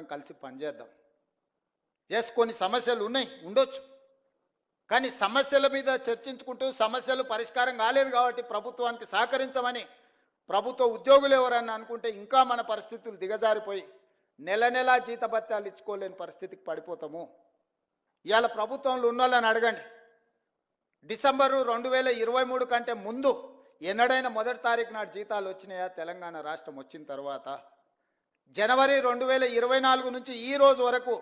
కలిసి పనిచేద్దాం ఎస్ కొన్ని సమస్యలు ఉన్నాయి ఉండొచ్చు. కానీ సమస్యల మీద చర్చించుకుంటూ సమస్యలు పరిష్కారం కాలేదు కాబట్టి ప్రభుత్వానికి సహకరించమని ప్రభుత్వ ఉద్యోగులు ఎవరన్నా అనుకుంటే ఇంకా మన పరిస్థితులు దిగజారిపోయి నెల నెలా జీతభత్యాలు ఇచ్చుకోలేని పరిస్థితికి పడిపోతాము. ఇవాళ ప్రభుత్వంలో ఉన్న వాళ్ళని అడగండి. డిసెంబరు రెండు వేల ఇరవై మూడు కంటే ముందు ఎన్నడైనా మొదటి తారీఖు నాడు జీతాలు వచ్చినాయా? తెలంగాణ రాష్ట్రం వచ్చిన తర్వాత జనవరి రెండు వేల ఇరవై నాలుగు నుంచి ఈ రోజు వరకు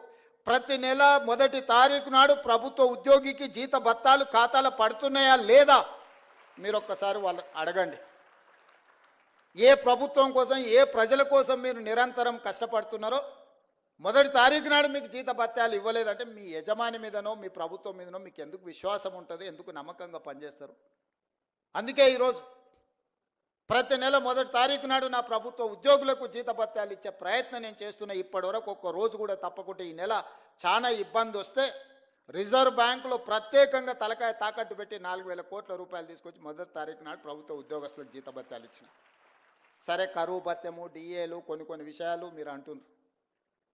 ప్రతి నెల మొదటి తారీఖు నాడు ప్రభుత్వ ఉద్యోగికి జీత భత్తాలు ఖాతాలో పడుతున్నాయా లేదా మీరు ఒక్కసారి వాళ్ళు అడగండి. ఏ ప్రభుత్వం కోసం ఏ ప్రజల కోసం మీరు నిరంతరం కష్టపడుతున్నారో మొదటి తారీఖు నాడు మీకు జీత భత్యాలు ఇవ్వలేదంటే మీ యజమాని మీదనో మీ ప్రభుత్వం మీదనో మీకు ఎందుకు విశ్వాసం ఉంటుంది? ఎందుకు నమ్మకంగా పనిచేస్తారు? అందుకే ఈరోజు ప్రతి నెల మొదటి తారీఖు నాడు నా ప్రభుత్వ ఉద్యోగులకు జీతభత్యాలు ఇచ్చే ప్రయత్నం నేను చేస్తున్న. ఇప్పటి వరకు ఒక్క రోజు కూడా తప్పకుండా ఈ నెల చాలా ఇబ్బంది వస్తే రిజర్వ్ బ్యాంకులో ప్రత్యేకంగా తలకాయ తాకట్టు పెట్టి నాలుగు వేల కోట్ల రూపాయలు తీసుకొచ్చి మొదటి తారీఖు నాడు ప్రభుత్వ ఉద్యోగస్తులకు జీతభత్యాలు ఇచ్చిన. సరే కరువు భత్యము డిఏలు కొన్ని కొన్ని విషయాలు మీరు అంటున్నారు.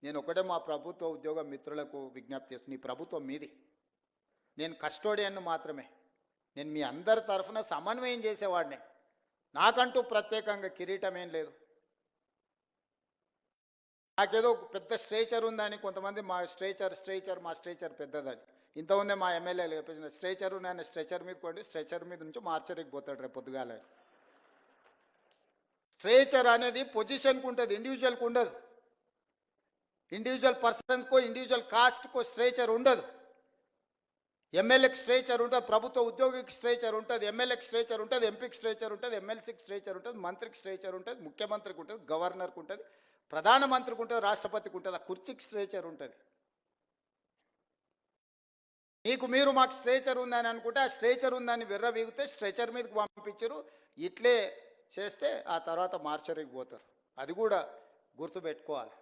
నేను ఒకటే మా ప్రభుత్వ ఉద్యోగ మిత్రులకు విజ్ఞప్తి చేస్తున్నాను ఈ ప్రభుత్వం మీది. నేను కస్టోడియన్ మాత్రమే. నేను మీ అందరి తరఫున సమన్వయం చేసేవాడిని. నాకంటూ ప్రత్యేకంగా కిరీటం ఏం లేదు. నాకేదో పెద్ద స్ట్రేచర్ ఉందని కొంతమంది మా స్ట్రేచర్ స్ట్రేచర్ మా స్ట్రేచర్ పెద్దదని. ఇంతకుముందే మా ఎమ్మెల్యేలు చెప్పేసిన స్ట్రేచర్ నేను స్ట్రెచర్ మీద కొండి స్ట్రెచర్ మీద నుంచి మార్చరికి పోతాడు రేపు పొద్దుగాల. స్ట్రేచర్ అనేది పొజిషన్కి ఉంటుంది ఇండివిజువల్కి ఉండదు. ఇండివిజువల్ పర్సన్కో ఇండివిజువల్ కాస్ట్కో స్ట్రేచర్ ఉండదు. ఎమ్మెల్యేకి స్ట్రేచర్ ఉంటుంది ప్రభుత్వ ఉద్యోగికి స్ట్రేచర్ ఉంటుంది ఎమ్మెల్యేకి స్ట్రేచర్ ఉంటుంది ఎంపీకి స్ట్రేచర్ ఉంటుంది ఎమ్మెల్సీకి స్ట్రేచర్ ఉంటుంది మంత్రికి స్ట్రేచర్ ఉంటుంది ముఖ్యమంత్రికి ఉంటుంది గవర్నర్కి ఉంటుంది ప్రధానమంత్రికి ఉంటుంది రాష్ట్రపతికి ఉంటుంది ఆ కుర్చీకి స్ట్రేచర్ ఉంటుంది. మీకు మీరు మాకు స్ట్రేచర్ ఉందని అనుకుంటే ఆ స్ట్రేచర్ ఉందని విర్ర వీగితే స్ట్రెచర్ మీదకి పంపించరు ఇట్లే చేస్తే ఆ తర్వాత మార్చరికి పోతారు. అది కూడా గుర్తుపెట్టుకోవాలి.